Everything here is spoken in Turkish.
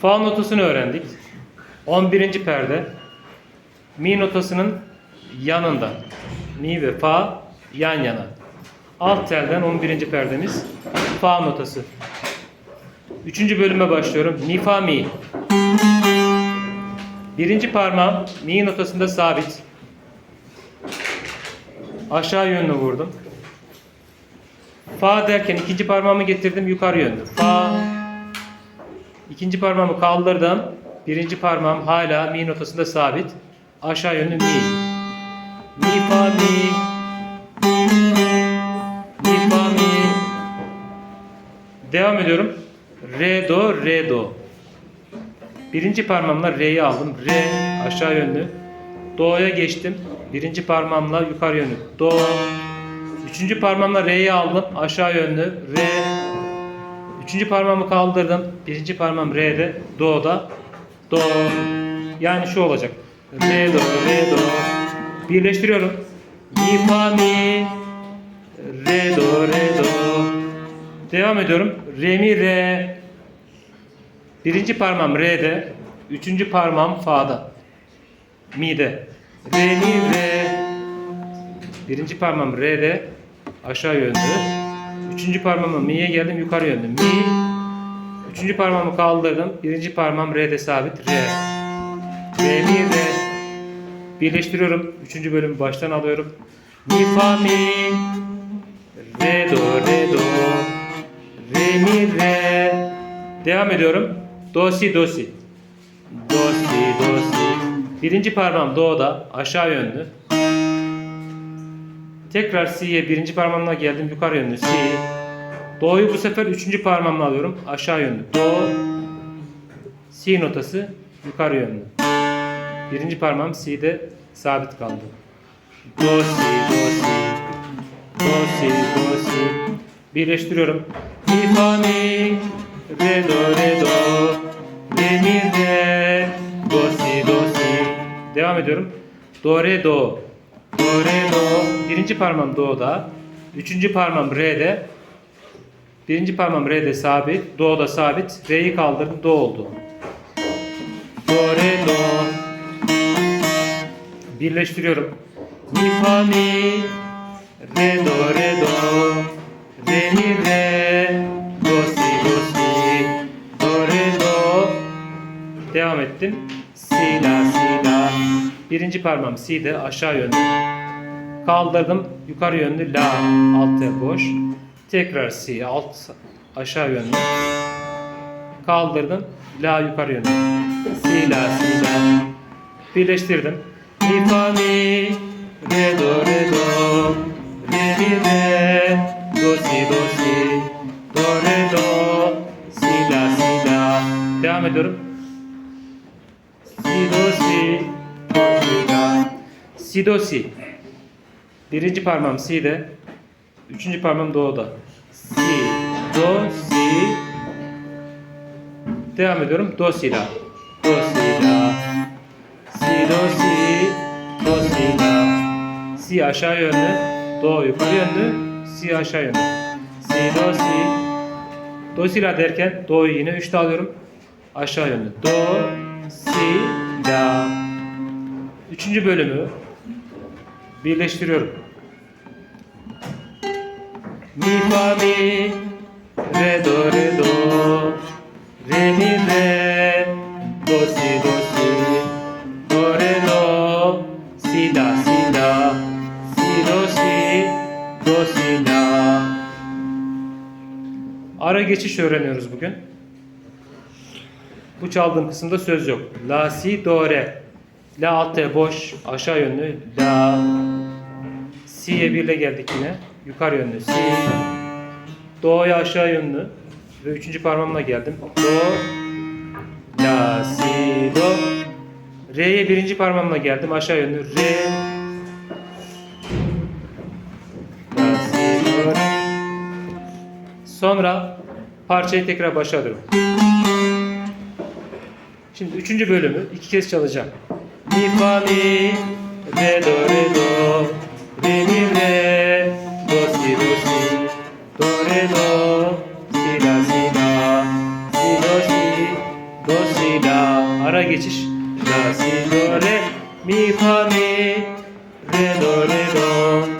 Fa notasını öğrendik. 11. perde. Mi notasının yanında. Mi ve fa yan yana. Alt telden 11. perdemiz fa notası. Üçüncü bölüme başlıyorum. Mi fa mi. Birinci parmağım mi notasında sabit. Aşağı yönlü vurdum. Fa derken ikinci parmağımı getirdim yukarı yönlü. Fa. İkinci parmağımı kaldırdım. Birinci parmağım hala mi notasında sabit. Aşağı yönlü mi. Mi fa mi. Mi fa mi. Devam ediyorum. Re do re do. Birinci parmağımla re'yi aldım. Re aşağı yönlü. Do'ya geçtim. Birinci parmağımla yukarı yönlü. Do. Üçüncü parmağımla re'yi aldım. Aşağı yönlü. Re. Üçüncü parmağımı kaldırdım. Birinci parmağım re'de. Do'da. Do. Yani şu olacak. Re do re do. Birleştiriyorum. Mi fa mi. Re do re do. Devam ediyorum. Re mi re. Birinci parmağım re'de. Üçüncü parmağım fa'da. Mi'de. Re mi re. Birinci parmağım re'de. Aşağı yönlü. Üçüncü parmağımı mi'ye geldim yukarı yönlü. Mi. Üçüncü parmağımı kaldırdım. Birinci parmağım re'de sabit. Re. Re mi re. Birleştiriyorum. Üçüncü bölümü baştan alıyorum. Mi fa mi. Re do re do. Re mi re. Devam ediyorum. Do si do si. Do si do si. Birinci parmağım do'da aşağı yönlü. Tekrar si'ye birinci parmağımla geldim yukarı yönlü si. Do'yu bu sefer üçüncü parmağımla alıyorum aşağı yönlü. Do. Si notası yukarı yönlü. Birinci parmağım si'de sabit kaldı. Do si do si. Do si do si. Birleştiriyorum. Mi fa mi. Re do re do. Re mi re. Do si do si. Devam ediyorum. Do re do. Do re do. Birinci parmağım do'da. Üçüncü parmağım re'de. Birinci parmağım re'de sabit. Do'da sabit. Re'yi kaldırdım. Do oldu. Do re do. Birleştiriyorum. Mi fa mi. Re do re do. Re mi re. Do si do si. Do re do. Devam ettim. Birinci parmağım si'de aşağı yönlü. Kaldırdım yukarı yönlü la alt tel boş. Tekrar si alt aşağı yönlü. Kaldırdım la yukarı yönlü. Si la si la. Birleştirdim. Mi fa mi re do re do re mi re do si do si do re do si la si la. Devam ediyorum. Si do si. Si do si. Birinci parmağım si'de. Üçüncü parmağım do'da. Si do si. Devam ediyorum. Do si la. Do si la. Si do si do si la. Si aşağı yönlü, do yukarı yönlü, si aşağı yönlü. Si do si. Do si la derken do'yu yine üçte alıyorum. Aşağı yönlü. Do si la. Üçüncü bölümü birleştiriyorum. Mi fa mi re do re do re mi re do si do si do re do si la si la si do si do si la Ara geçiş öğreniyoruz bugün. Bu çaldığım kısımda söz yok. La si do re. La alt tel boş aşağı yönlü. La si'ye birle geldik yine. Yukarı yönlü si. Do'ya aşağı yönlü. Ve üçüncü parmağımla geldim. Do La si do. Re'ye birinci parmağımla geldim. Aşağı yönlü. Re. La si do. Sonra parçayı tekrar başa alıyorum. Şimdi üçüncü bölümü iki kez çalacağım. Mi fa mi re do re do re mi re do si do si do re do si la. Si la si do si do si la ara geçiş. La si do re mi fa mi re do re do